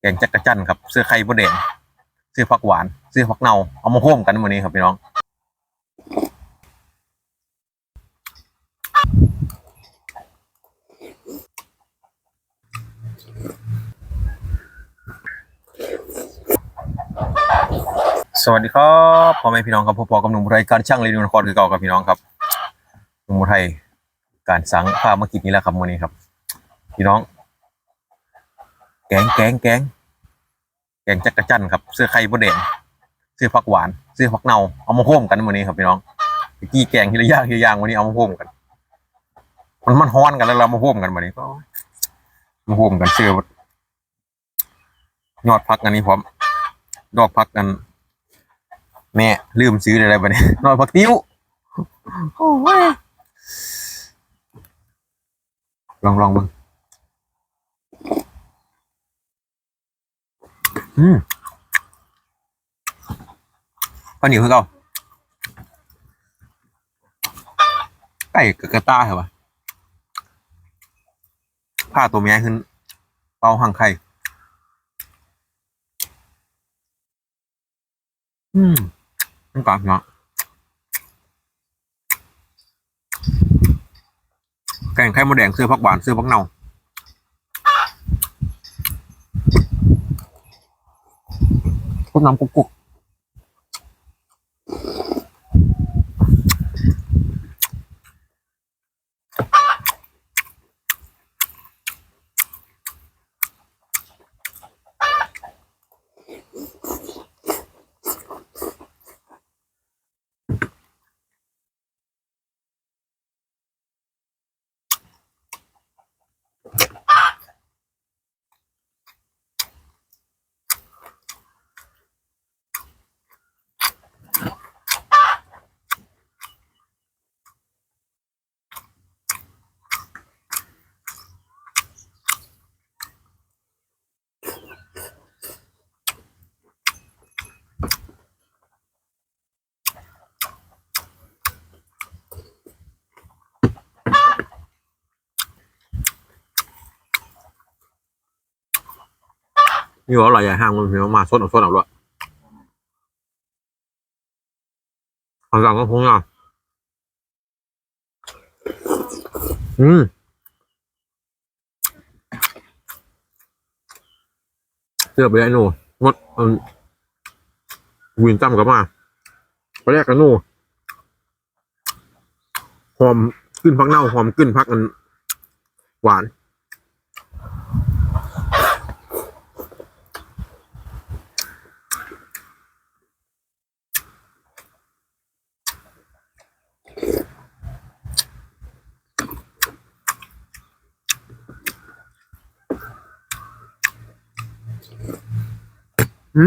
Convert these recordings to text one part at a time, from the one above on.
แกงจักรจันครับเสื้อไข่บดแดงเสื้อผักหวานเสื้อผักเน่าเอามาโฮมกันวันนี้ครับพี่น้องสวัสดีครับพ่อแม่พี่น้องครับพ่อพ่อกับหนุ่มอุทัยการช่างเรนูนครคือเก่ากับพี่น้องครับหนุ่มอุทัยการสังภาเมื่อกี้นี้แหละครับวันนี้ครับ พี่น้อง แกงแกงแกงแกงจักรจันครับ เสื้อไข่บดแดงเสื้อผักหวานเสื้อผักเน่าเอามาโฮมกันวันนี้ครับพี่น้องเมื่อกี้แกงทีละอย่างทีละอย่างวันนี้เอามาโฮมกัน มันมันฮ้อนกันแล้วเรามาโฮมกันวันนี้ก็มาโฮมกันเสื้อยอดพักอันนี้พร้อม ดอกพักกันแม่ลืมซื้ออะไรไปเนี่ยนอยพักติ้วโอ้ยลองลองมึง ข้าวเหนียวคือเก่าไก่กระต้าเหรอวะผ้าตัวเมียขึ้นเป่าห่างไข่อืมมันกรอเนาะแกงไข่มดแดงเสื้อพักหวานเสื้อพักเนา่า Pernah. นี่ว่าหลายหย่างห้างมันมีมาส้นออาส้นออาด้วยขอสั่งก็พงอะอืมเสื้อไปไอ้หนูงดวินตั้มกับมาไปแรกกันหนูหอมขึ้นพักเน่าหอมขึ้นพักอัน หวาน อื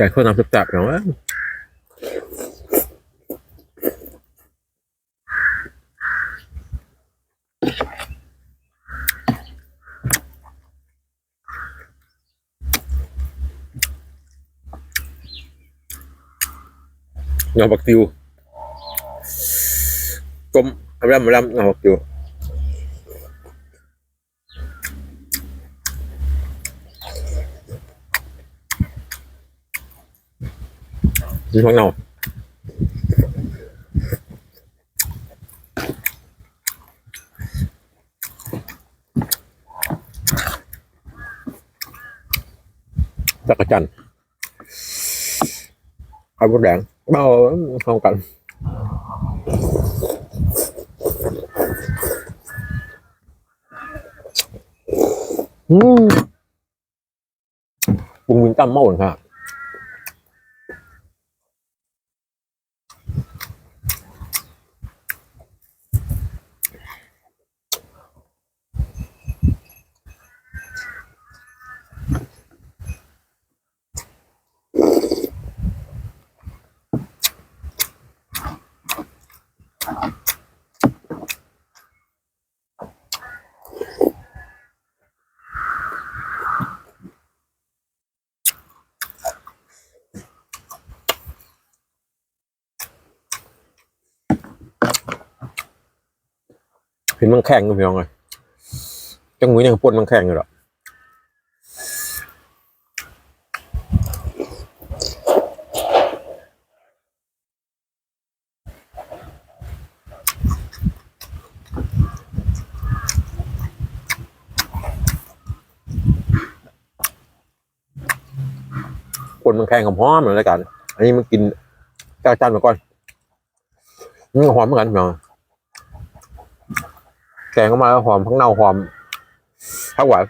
มไก่ข้าวน้ำซุปจับอย่างว่าเงาบักติวกลมรำรำเงาบักติว มีข้างนอกจักรจันทร์ไอ้บดแดงเบาเข้ากันอืมบุงวินตั้มเมาครับ เห็นมันแข็งอยู่พี่น้องเลยจังหวะยังปวดมันแข็งอยู่หรอปวดมันแข็งกับหอมเหมือนกัน อันนี้มันกินจ้าจานมาก่อนมันหอมเหมือนกันพี่น้อง แกงเข้ามาแล้วหอมข้างนอกหอมทั้งหวาน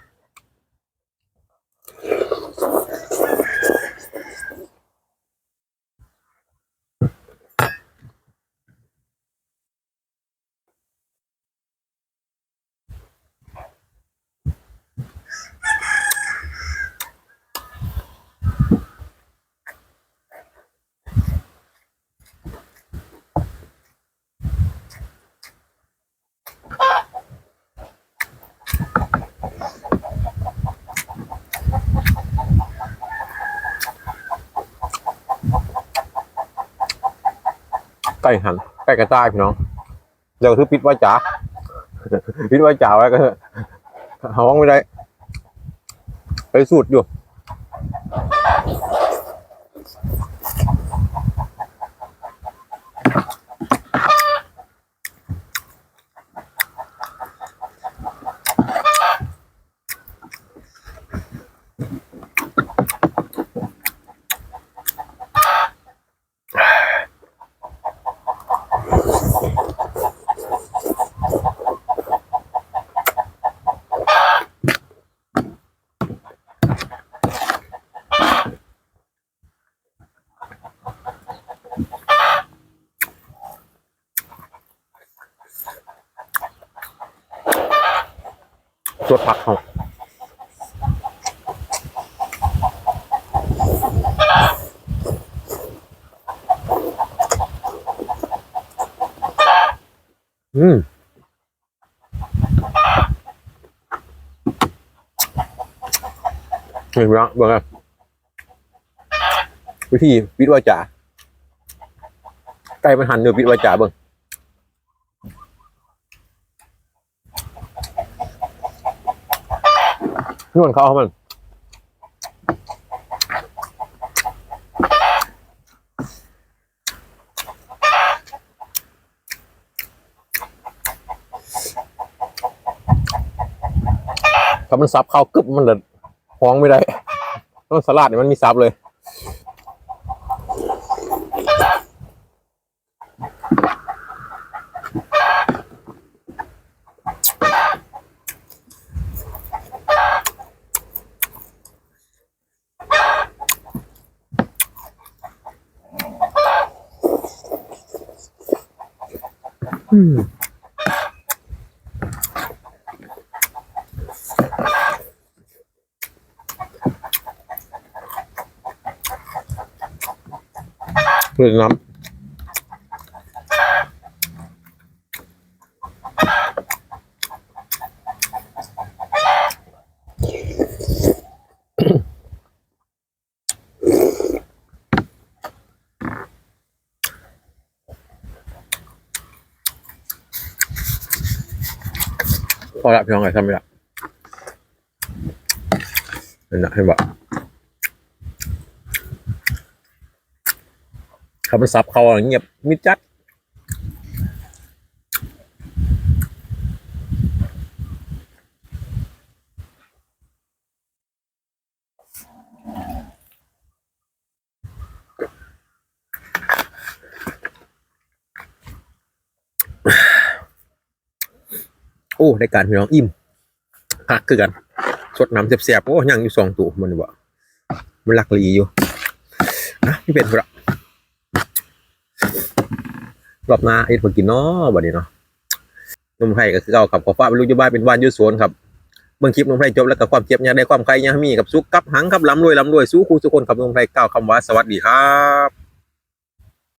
หันไก่กระต่ายพี่น้องเดี๋ยวคือปิดว่าจ๋าปิดว่าจ๋าไว้ก็เถอะห้องไม่ได้ ไปสูตรอยู่ ตัวผักเขาอืมเห็นไหมเบิ่งอะวิธีปิดวาจาไก่มันหันเนื้อปิดวาจาเบิ่ง นวดเขาเขามันถ้ามันซับเข้ากึบมันเลยห้องไม่ได้ต้นสลัดเนี่ยมันมีซับเลย อืมเพอละพี่น้องไงทำไม่ละนั่นนะเห็นปะเขามันซับเขาอะไรเงียบมิดจัด โอ้ได้การพี่น้องอิ่มพักคือกันสดน้ำเสียบๆโอ้ยังอยู่สองตัวมันบอกมันหลักลีอยู่นะพี่เป็ดครับรอบหน้าเอ็ดมากินเนาะบัดนี้เนาะนมไทยก็คือเก่าครับขอฟ้ากเป็นลูกยู่บ้านเป็นบ้านยู่สวนครับเบิ่งคลิปนมไทยจบแล้วก็ความเจ็บยังได้ความใครยังมีกับสุขกับหังครับล้ำรวยล้ำรวยสู้คู่ทุกคนครับนมไทยก้าวคำว่าสวัสดีครับ